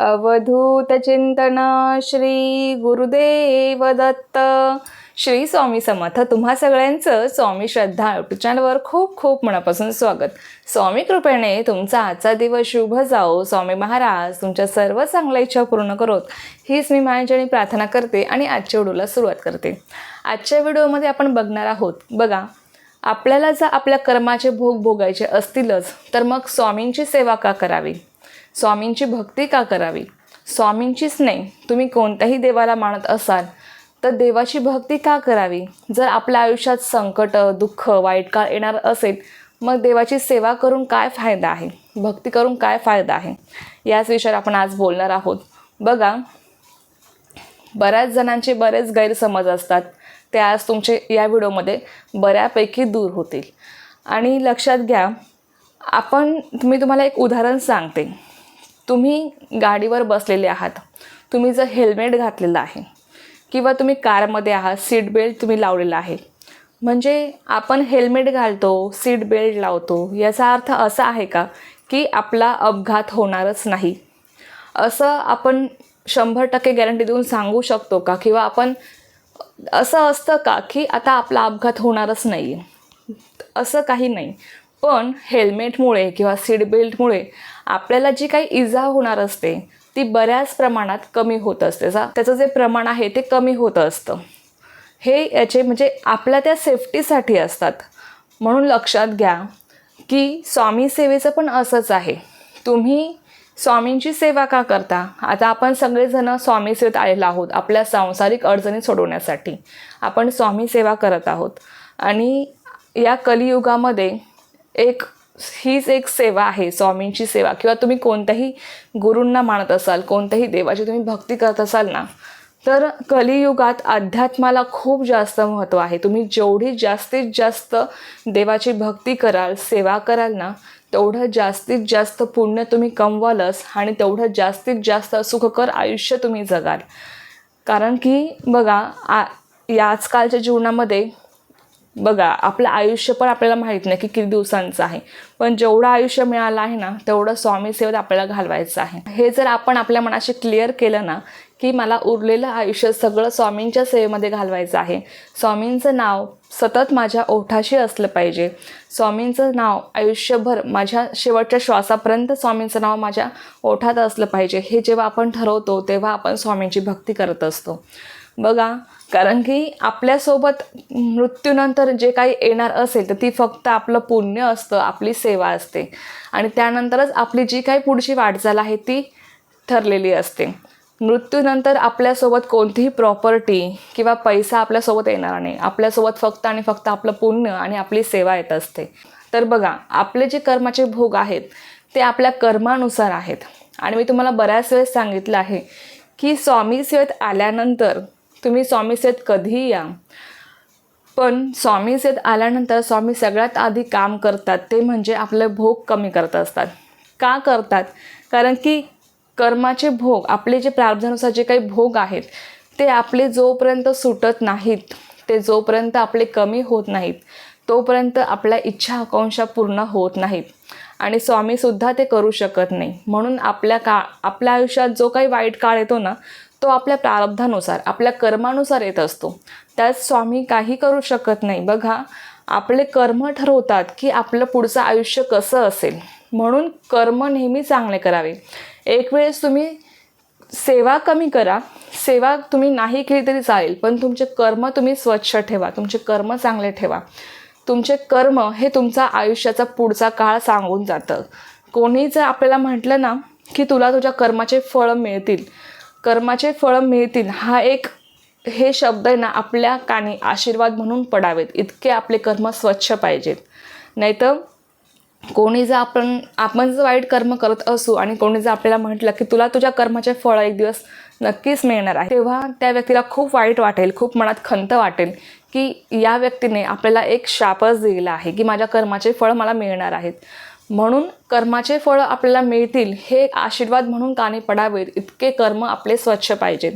अवधूतचिंतन श्री गुरुदेव दत्त श्री स्वामी समर्थ. तुम्हा सगळ्यांचं स्वामी श्रद्धा युट्यूब चॅनलवर खूप खूप मनापासून स्वागत. स्वामी कृपेने तुमचा आजचा दिवस शुभ जाओ. स्वामी महाराज तुमच्या सर्व चांगल्या इच्छा पूर्ण करोत. हीच मी माझ्याने प्रार्थना करते आणि आजच्या व्हिडिओला सुरुवात करते. आजच्या व्हिडिओमध्ये आपण बघणार आहोत बघा आपल्याला जर आपल्या कर्माचे भोग भोगायचे असतीलच तर मग स्वामींची सेवा का करावी? स्वामींची भक्ती का करावी? स्वामींचीच नाही तुम्ही कोणत्याही देवाला मानत असाल तर देवाची भक्ती का करावी? जर आपल्या आयुष्यात संकट दुःख वाईट काळ येणार असेल मग देवाची सेवा करून काय फायदा आहे? भक्ती करून काय फायदा आहे? याच विषयावर आपण आज बोलणार आहोत. बघा बऱ्याच जणांचे बरेच गैरसमज असतात. ते आज तुमचे या व्हिडिओमध्ये बऱ्यापैकी दूर होतील. आणि लक्षात घ्या आपण मी तुम्हाला एक उदाहरण सांगते. तुम्ही गाडीवर बसलेले आहात. तुम्ही जर हेल्मेट घातलेलं आहे किंवा तुम्ही कारमध्ये आहात सीट बेल्ट तुम्ही लावलेला आहे. म्हणजे आपण हेल्मेट घालतो सीट बेल्ट लावतो याचा अर्थ असा आहे का की आपला अपघात होणारच नाही. असं आपण शंभर टक्के गॅरंटी देऊन सांगू शकतो का? किंवा आपण असं असतं का की आता आपला अपघात होणारच नाही असं काही नाही. पण हेल्मेटमुळे किंवा सीट बेल्टमुळे आपल्याला जी काही इजा होणार असते ती बऱ्याच प्रमाणात कमी होत असते. जा त्याचं जे प्रमाण आहे ते कमी होत असतं. हे याचे म्हणजे आपल्या त्या सेफ्टीसाठी असतात. म्हणून लक्षात घ्या की स्वामी सेवेचं पण असंच आहे. तुम्ही स्वामींची सेवा का करता? आता आपण सगळेजण स्वामी सेवेत आलेलो आहोत आपल्या सांसारिक अडचणी सोडवण्यासाठी. आपण स्वामी सेवा करत आहोत. आणि या कलियुगामध्ये एक हीच एक सेवा आहे स्वामींची सेवा. किंवा तुम्ही कोणत्याही गुरूंना मानत असाल कोणत्याही देवाची तुम्ही भक्ती करत असाल ना तर कलियुगात अध्यात्माला खूप जास्त महत्त्व आहे. तुम्ही जेवढी जास्तीत जास्त देवाची भक्ती कराल सेवा कराल ना तेवढं जास्तीत जास्त पुण्य तुम्ही कमवालच आणि तेवढं जास्तीत जास्त सुखकर आयुष्य तुम्ही जगाल. कारण की बघा आ या आजकालच्या जीवनामध्ये बघा आपलं आयुष्य पण आपल्याला माहीत नाही की किती दिवसांचं आहे. पण जेवढं आयुष्य मिळालं आहे ना तेवढं स्वामी सेवेत आपल्याला घालवायचं आहे. हे जर आपण आपल्या मनाशी क्लिअर केलं ना की मला उरलेलं आयुष्य सगळं स्वामींच्या सेवेमध्ये घालवायचं आहे. स्वामींचं नाव सतत माझ्या ओठाशी असलं पाहिजे. स्वामींचं नाव आयुष्यभर माझ्या शेवटच्या श्वासापर्यंत स्वामींचं नाव माझ्या ओठात असलं पाहिजे. हे जेव्हा आपण ठरवतो तेव्हा आपण स्वामींची भक्ती करत असतो. बघा कारण की आपल्यासोबत मृत्यूनंतर जे काही येणार असेल तर ती फक्त आपलं पुण्य असतं आपली सेवा असते. आणि त्यानंतरच आपली जी काही पुढची वाटचाल आहे ती ठरलेली असते. मृत्यूनंतर आपल्यासोबत कोणतीही प्रॉपर्टी किंवा पैसा आपल्यासोबत येणार नाही. आपल्यासोबत फक्त आणि फक्त आपलं पुण्य आणि आपली सेवा येत असते. तर बघा आपले जे कर्माचे भोग आहेत ते आपल्या कर्मानुसार आहेत. आणि मी तुम्हाला बऱ्याच वेळेस सांगितलं आहे की स्वामी सेवेत आल्यानंतर तुम्ही स्वामीसेत कधीही या. पण स्वामीसेत आल्यानंतर स्वामी सगळ्यात आधी काम करतात ते म्हणजे आपले भोग कमी करत असतात. का करतात? कारण की कर्माचे भोग आपले जे प्रारब्धानुसार जे काही भोग आहेत ते आपले जोपर्यंत सुटत नाहीत ते जोपर्यंत आपले कमी होत नाहीत तोपर्यंत आपल्या इच्छा आकांक्षा पूर्ण होत नाहीत. आणि स्वामीसुद्धा ते करू शकत नाही. म्हणून आपल्या का आपल्या आयुष्यात जो काही वाईट काळ येतो ना तो आपल्या प्रारब्धानुसार आपल्या कर्मानुसार येत असतो. त्यात स्वामी काही करू शकत नाही. बघा आपले कर्म ठरवतात की आपलं पुढचं आयुष्य कसं असेल. म्हणून कर्म नेहमी चांगले करावे. एक वेळेस तुम्ही सेवा कमी करा. सेवा तुम्ही नाही केली तरी चालेल पण तुमचे कर्म तुम्ही स्वच्छ ठेवा. तुमचे कर्म चांगले ठेवा. तुमचे कर्म हे तुमचा आयुष्याचा पुढचा काळ सांगून जातं. कोणी जर आपल्याला म्हटलं ना की तुला तुझ्या कर्माचे फळं मिळतील कर्माचे फळं मिळतील हा एक हे शब्द आहे ना आपल्या कानी आशीर्वाद म्हणून पडावेत. इतके आपले कर्म स्वच्छ पाहिजेत. नाहीतर कोणी जर आपण आपण जर वाईट कर्म करत असू आणि कोणी जर आपल्याला म्हटलं की तुला तुझ्या कर्माचे फळ एक दिवस नक्कीच मिळणार आहे तेव्हा त्या व्यक्तीला खूप वाईट वाटेल खूप मनात खंत वाटेल की या व्यक्तीने आपल्याला एक शापच दिलेला आहे की माझ्या कर्माचे फळ मला मिळणार आहेत. म्हणून कर्माचे फळ आपल्याला मिळतील हे आशीर्वाद म्हणून काने पडावेत. इतके कर्म आपले स्वच्छ पाहिजेत.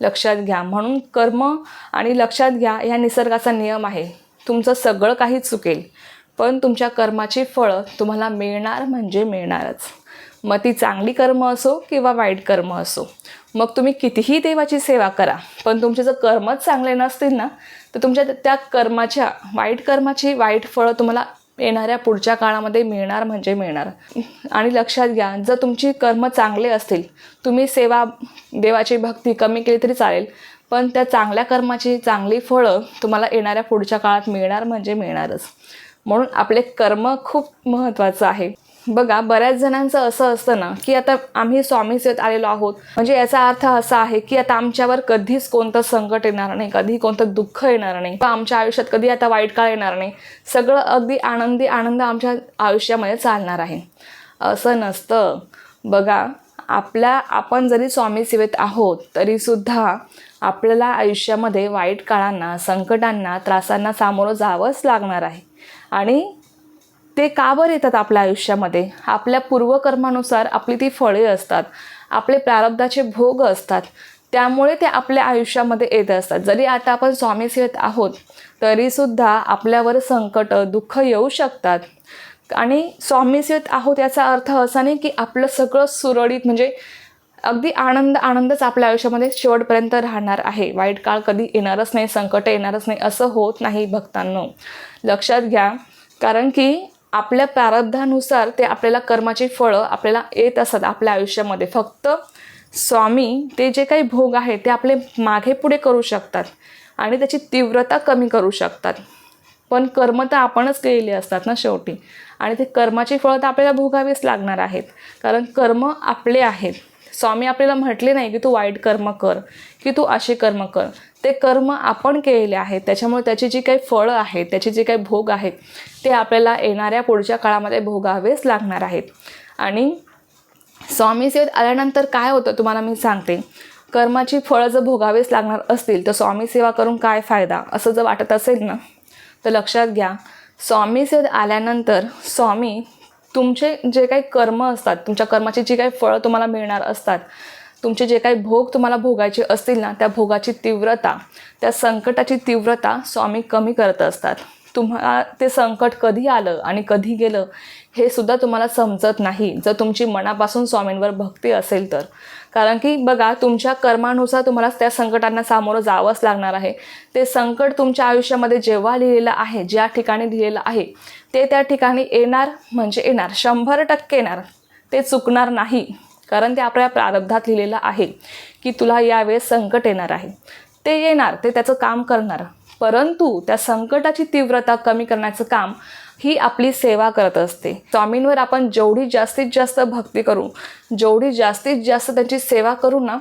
लक्षात घ्या. म्हणून कर्म आणि लक्षात घ्या ह्या निसर्गाचा नियम आहे. तुमचं सगळं काही चुकेल पण तुमच्या कर्माची फळं तुम्हाला मिळणार म्हणजे मिळणारच. मग ती चांगली कर्म असो किंवा वाईट कर्म असो मग तुम्ही कितीही देवाची सेवा करा पण तुमचे जर कर्मच चांगले नसतील ना तर तुमच्या त्या कर्माच्या वाईट कर्माची वाईट फळं तुम्हाला येणाऱ्या पुढच्या काळामध्ये मिळणार म्हणजे मिळणार. आणि लक्षात घ्या जर तुमची कर्म चांगले असतील तुम्ही सेवा देवाची भक्ती कमी केली तरी चालेल पण त्या चांगल्या कर्माची चांगली फळं तुम्हाला येणाऱ्या पुढच्या काळात मिळणार म्हणजे मिळणारच. म्हणून आपले कर्म खूप महत्त्वाचं आहे. बघा बऱ्याच जणांचं असं असतं ना की आता आम्ही स्वामी सेवेत आलेलो आहोत. म्हणजे याचा अर्थ असा आहे की आता आमच्यावर कधीच कोणतं संकट येणार नाही कधी कोणतं दुःख येणार नाही. किंवा आमच्या आयुष्यात कधी आता वाईट काळ येणार नाही. सगळं अगदी आनंदी आनंद आमच्या आयुष्यामध्ये चालणार आहे. असं नसतं. बघा आपल्या आपण जरी स्वामी सेवेत आहोत तरीसुद्धा आपल्याला आयुष्यामध्ये वाईट काळांना संकटांना त्रासांना सामोरं जावंच लागणार आहे. आणि ते का बरं येतात आपल्या आयुष्यामध्ये? आपल्या पूर्वकर्मानुसार आपली ती फळे असतात. आपले प्रारब्धाचे भोग असतात. त्यामुळे ते आपल्या आयुष्यामध्ये येत असतात. जरी आता आपण स्वामी सेवेत आहोत तरीसुद्धा आपल्यावर संकट दुःख येऊ शकतात. आणि स्वामी सेवेत आहोत याचा अर्थ असा नाही की आपलं सगळं सुरळीत म्हणजे अगदी आनंद आनंदच आपल्या आयुष्यामध्ये शेवटपर्यंत राहणार आहे. वाईट काळ कधी येणारच नाही संकट येणारच नाही असं होत नाही भक्तांनो. लक्षात घ्या. कारण की आपल्या प्रारब्धानुसार ते आपल्याला कर्माची फळं आपल्याला येत असतात आपल्या आयुष्यामध्ये. फक्त स्वामी ते जे काही भोग आहे ते आपले मागे पुढे करू शकतात आणि त्याची तीव्रता कमी करू शकतात. पण कर्म तर आपणच केलेली असतात ना शेवटी. आणि ते कर्माची फळं तर आपल्याला भोगावीच लागणार आहेत. कारण कर्म आपले आहेत. स्वामी आपल्याला म्हटले नाही की तू वाईट कर्म कर की तू असे कर्म कर. ते कर्म आपण केलेले आहेत त्याच्यामुळे त्याची जी काही फळं आहेत त्याचे जे काही भोग आहेत ते आपल्याला येणाऱ्या पुढच्या काळामध्ये भोगावेच लागणार आहेत. आणि स्वामी सेवेत आल्यानंतर काय होतं तुम्हाला मी सांगते. कर्माची फळं जर भोगावेच लागणार असतील तर स्वामी सेवा करून काय फायदा? असं जर वाटत असेल ना तर लक्षात घ्या. स्वामी सेवेत आल्यानंतर स्वामी तुमचे जे काही कर्म असतात तुमच्या कर्माची जी काही फळं तुम्हाला मिळणार असतात तुमचे जे काही भोग तुम्हाला भोगायचे असतील ना त्या भोगाची तीव्रता त्या संकटाची तीव्रता स्वामी कमी करत असतात. तुम्हाला ते संकट कधी आलं आणि कधी गेलं हे सुद्धा तुम्हाला समजत नाही. जर तुमची मनापासून स्वामींवर भक्ती असेल तर. कारण की बघा तुमच्या कर्मानुसार तुम्हाला त्या संकटांना सामोरं जावंच लागणार आहे. ते संकट तुमच्या आयुष्यामध्ये जेव्हा लिहिलेलं आहे ज्या ठिकाणी लिहिलेलं आहे ते त्या ठिकाणी येणार म्हणजे येणार. शंभर टक्के येणार. ते चुकणार नाही कारण ते आपल्या प्रारब्धात लिहिलेलं आहे की तुला यावेळेस संकट येणार आहे. ते येणार ते त्याचं काम करणार. परंतु त्या संकटाची तीव्रता कमी करण्याचं काम ही आपली सेवा करत असते. स्वामींवर आपण जेवढी जास्तीत जास्त भक्ती करू जेवढी जास्तीत जास्त त्यांची सेवा करू ना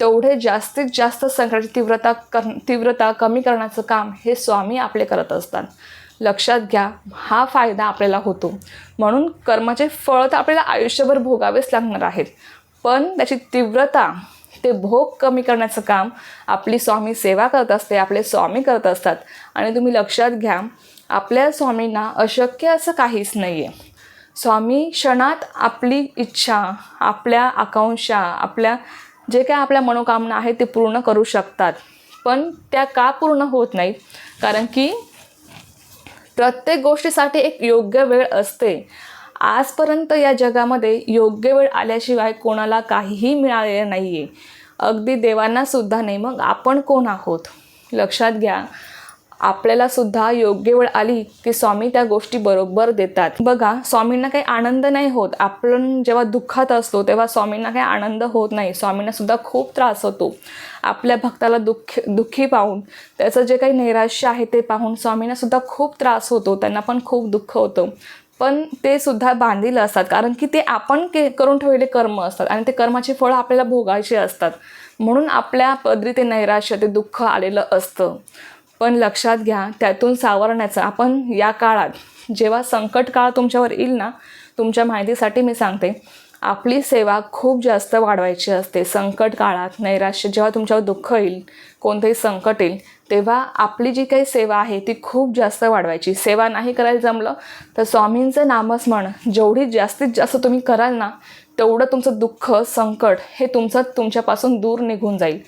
तेवढे जास्तीत जास्त संकटाची तीव्रता कर तीव्रता कमी करण्याचं काम हे स्वामी आपले करत असतात. लक्षात घ्या हा फायदा आपल्याला होतो. म्हणून कर्माचे फळ तर आपल्याला आयुष्यभर भोगावेच लागणार आहेत. पण त्याची तीव्रता ते भोग कमी करण्याचं काम आपली स्वामी सेवा करत असते आपले स्वामी करत असतात. आणि तुम्ही लक्षात घ्या आपल्या स्वामींना अशक्य असं काहीच नाही आहे स्वामी क्षणात आपली इच्छा आपल्या आकांक्षा आपल्या जे काय आपल्या मनोकामना आहे ते पूर्ण करू शकतात. पण त्या का पूर्ण होत नाहीत? कारण की प्रत्येक गोष्टीसाठी एक योग्य वेळ असते. आजपर्यंत या जगामध्ये योग्य वेळ आल्याशिवाय कोणाला काहीही मिळालेलं नाही आहे अगदी देवांनासुद्धा नाही मग आपण कोण आहोत? लक्षात घ्या आपल्याला सुद्धा योग्य वेळ आली की स्वामी त्या गोष्टी बरोबर देतात. बघा स्वामींना काही आनंद नाही होत. आपण जेव्हा दुःखात असतो तेव्हा स्वामींना काही आनंद होत नाही. स्वामींना सुद्धा खूप त्रास होतो. आपल्या भक्ताला दुःख दुःखी पाहून त्याचं जे काही नैराश्य आहे ते पाहून स्वामींना सुद्धा खूप त्रास होतो. त्यांना पण खूप दुःख होतं. पण ते सुद्धा बांधील असतात. कारण की ते आपण के करून ठेवलेले कर्म असतात आणि ते कर्माची फळं आपल्याला भोगायची असतात. म्हणून आपल्या पदरी ते नैराश्य ते दुःख आलेलं असतं. पण लक्षात घ्या त्यातून सावरण्याचं. आपण या काळात जेव्हा संकट काळ तुमच्यावर येईल ना तुमच्या माहितीसाठी मी सांगते. आपली सेवा खूप जास्त वाढवायची असते. संकट काळात नैराश्य जेव्हा तुमच्यावर दुःख येईल कोणतंही संकट येईल तेव्हा आपली जी काही सेवा आहे ती खूप जास्त वाढवायची. सेवा नाही करायला जमलं तर स्वामींचं नामस्मरण जेवढी जास्तीत जास्त तुम्ही कराल ना तेवढं तुमचं दुःख संकट हे तुमचं तुमच्यापासून दूर निघून जाईल.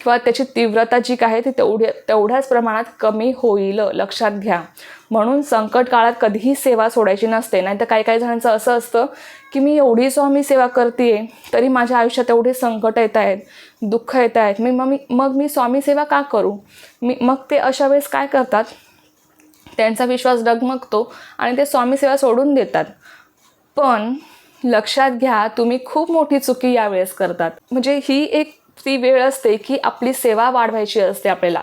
किंवा त्याची तीव्रता जी काय ती तेवढ्या तेवढ्याच प्रमाणात कमी होईल लक्षात घ्या. म्हणून संकट काळात कधीही सेवा सोडायची नसते. नाहीतर काही काही जणांचं असं असतं की मी एवढी स्वामी सेवा करते तरी माझ्या आयुष्यात एवढे संकट येत आहेत दुःख येत आहेत. मी मग मी मग मी स्वामी सेवा का करू? मी मग ते अशा वेळेस काय करतात? त्यांचा विश्वास डगमगतो आणि ते स्वामी सेवा सोडून देतात. पण लक्षात घ्या तुम्ही खूप मोठी चुकी यावेळेस करतात. म्हणजे ही एक ती वेळ असते की आपली सेवा वाढवायची असते आपल्याला.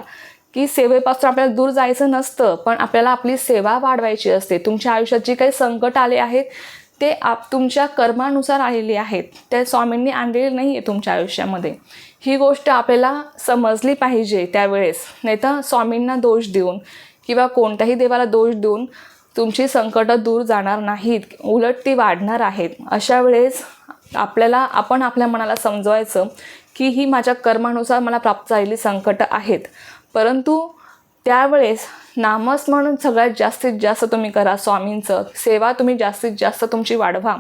की सेवेपासून आपल्याला दूर जायचं नसतं पण आपल्याला आपली सेवा वाढवायची असते. तुमच्या आयुष्यात जी काही संकट आले आहेत ते आप तुमच्या कर्मानुसार आलेली आहेत. त्या स्वामींनी आणलेली नाही आहे तुमच्या आयुष्यामध्ये. ही गोष्ट आपल्याला समजली पाहिजे त्यावेळेस. नाही तर स्वामींना दोष देऊन किंवा कोणत्याही देवाला दोष देऊन तुमची संकटं दूर जाणार नाहीत. उलट ती वाढणार आहेत. अशा वेळेस आपल्याला आपण आपल्या मनाला समजवायचं की ही माझ्या कर्मानुसार मला प्राप्त झालेली संकटं आहेत. परंतु त्यावेळेस नामस्मरण सगळ्यात जास्तीत जास्त तुम्ही करा स्वामींचं. सेवा तुम्ही जास्तीत जास्त तुमची वाढवा.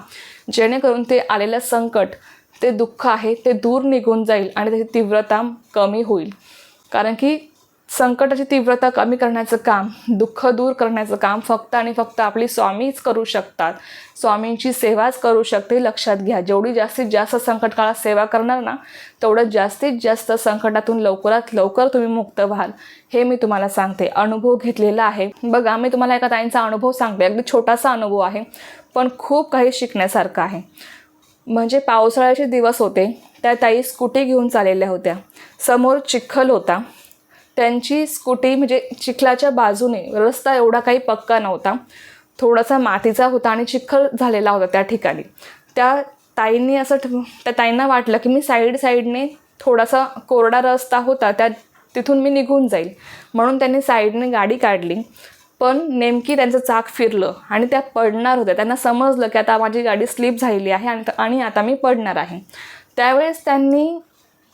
जेणेकरून ते आलेलं संकट ते दुःख आहे ते दूर निघून जाईल आणि त्याची तीव्रता कमी होईल. कारण की संकटाची तीव्रता कमी करण्याचं काम दुःख दूर करण्याचं काम फक्त आणि फक्त आपली स्वामीच करू शकतात. स्वामींची सेवाच करू शकते लक्षात घ्या. जेवढी जास्तीत जास्त संकट काळात सेवा करणार ना तेवढं जास्तीत जास्त संकटातून लवकरात लवकर तुम्ही मुक्त व्हाल. हे मी तुम्हाला सांगते. अनुभव घेतलेला आहे. बघा मी तुम्हाला एका ताईंचा अनुभव सांगते. अगदी छोटासा अनुभव आहे पण खूप काही शिकण्यासारखं आहे. म्हणजे पावसाळ्याचे दिवस होते त्या ताई स्कूटी घेऊन चाललेल्या होत्या. समोर चिखल होता. त्यांची स्कूटी म्हणजे चिखलाच्या बाजूने रस्ता एवढा काही पक्का नव्हता. थोडासा मातीचा होता आणि चिखल झालेला होता त्या ठिकाणी. त्या ताईंनी असं त्या ताईंना वाटलं की मी साईड साईडने थोडासा कोरडा रस्ता होता त्या तिथून मी निघून जाईल. म्हणून त्यांनी साईडने गाडी काढली. पण नेमकी त्यांचं चाक फिरलं आणि त्या पडणार होत्या. त्यांना समजलं की आता माझी गाडी स्लिप झालेली आहे आणि आणि आता मी पडणार आहे. त्यावेळेस त्यांनी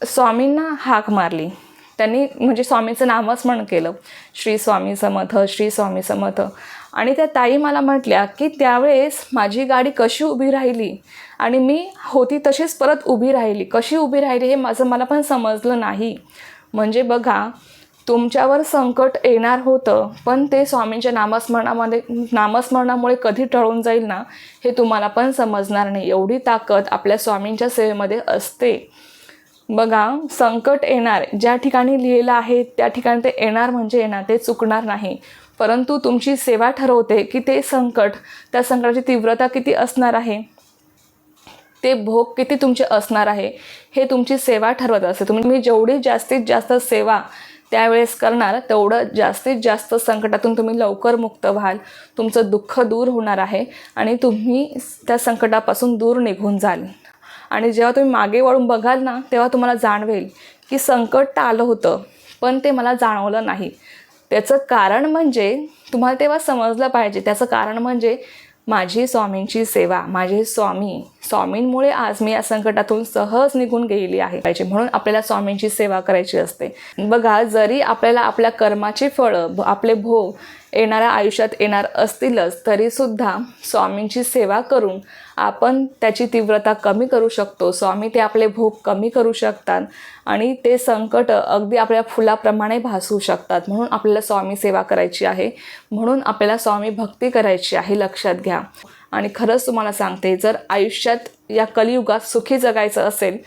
स्वामींना हाक मारली. त्यांनी म्हणजे स्वामीचं नामस्मरण केलं. श्री स्वामी समर्थ श्री स्वामी समर्थ. आणि त्या ताई मला म्हटल्या की त्यावेळेस माझी गाडी कशी उभी राहिली? आणि मी होती तशीच परत उभी राहिली. कशी उभी राहिली हे माझं मला पण समजलं नाही. म्हणजे बघा तुमच्यावर संकट येणार होतं पण ते स्वामींच्या नामस्मरणामध्ये नामस्मरणामुळे कधी टळून जाईल ना हे तुम्हाला पण समजणार नाही. एवढी ताकद आपल्या स्वामींच्या सेवेमध्ये असते. बघा संकट येणार. ज्या ठिकाणी लिहिलेलं आहे त्या ठिकाणी ते येणार म्हणजे येणार ते चुकणार नाही. परंतु तुमची सेवा ठरवते की ते संकट त्या संकटाची तीव्रता किती असणार आहे? ते भोग किती तुमचे असणार आहे? हे तुमची सेवा ठरवत असते. तुम्ही जेवढी जास्तीत जास्त सेवा त्यावेळेस करणार तेवढं जास्तीत जास्त संकटातून तुम्ही लवकर मुक्त व्हाल. तुमचं दुःख दूर होणार आहे आणि तुम्ही त्या संकटापासून दूर निघून जाल. आणि जेव्हा तुम्ही मागे वळून बघाल ना तेव्हा तुम्हाला जाणवेल की संकट तर आलं होतं पण ते मला जाणवलं नाही. त्याचं कारण म्हणजे तुम्हाला तेव्हा समजलं पाहिजे. त्याचं कारण म्हणजे माझी स्वामींची सेवा माझे स्वामी. स्वामींमुळे आज मी या संकटातून सहज निघून गेलेली आहे. पाहिजे म्हणून आपल्याला स्वामींची सेवा करायची असते. बघा जरी आपल्याला आपल्या कर्माची फळं भ- आपले भोग येणाऱ्या आयुष्यात येणार असतीलच तरीसुद्धा स्वामींची सेवा करून आपण त्याची तीव्रता कमी करू शकतो. स्वामी ते आपले भोग कमी करू शकतात आणि ते संकट अगदी आपल्या फुलाप्रमाणे भासू शकतात. म्हणून आपल्याला स्वामी सेवा करायची आहे. म्हणून आपल्याला स्वामी भक्ती करायची आहे. लक्षात घ्या. आणि खरंच तुम्हाला सांगते जर आयुष्यात या कलियुगात सुखी जगायचं असेल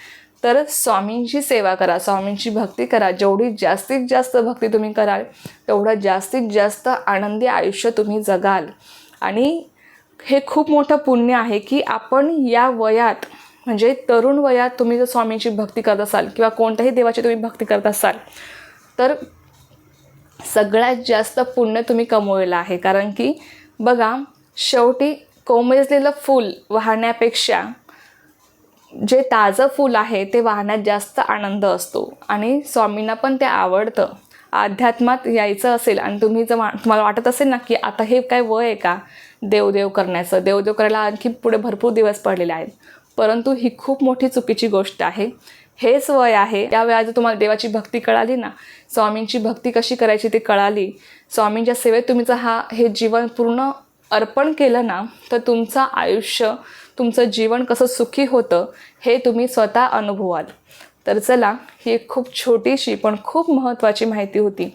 तर स्वामींची सेवा करा. स्वामींची भक्ती करा. जेवढी जास्तीत जास्त भक्ती तुम्ही कराल तेवढं जास्तीत जास्त आनंदी आयुष्य तुम्ही जगाल. आणि हे खूप मोठं पुण्य आहे की आपण या वयात म्हणजे तरुण वयात तुम्ही जर स्वामींची भक्ती करत असाल किंवा कोणत्याही देवाची तुम्ही भक्ती करत असाल तर सगळ्यात जास्त पुण्य तुम्ही कमवलेलं आहे. कारण की बघा शेवटी कोमेजलेलं फूल वाहण्यापेक्षा जे ताजं फूल आहे ते वाहण्यात जास्त आनंद असतो आणि स्वामींना पण ते आवडतं. अध्यात्मात यायचं असेल आणि तुम्ही जर तुम्हाला वाटत असेल ना की आता हे काय वय आहे का देवदेव करण्याचं. देवदेव करायला आणखी पुढे भरपूर दिवस पडलेले आहेत. परंतु ही खूप मोठी चुकीची गोष्ट आहे. हेच वय आहे. त्या वेळा जर तुम्हाला देवाची भक्ती कळाली ना? स्वामींची भक्ती कशी करायची ती कळाली? स्वामींच्या सेवेत तुम्ही हा हे जीवन पूर्ण अर्पण केलं ना तर तुमचं आयुष्य तुमचं जीवन कसं सुखी होतं हे तुम्ही स्वतः अनुभवाल. तर चला ही एक खूप छोटीशी पण खूप महत्त्वाची माहिती होती.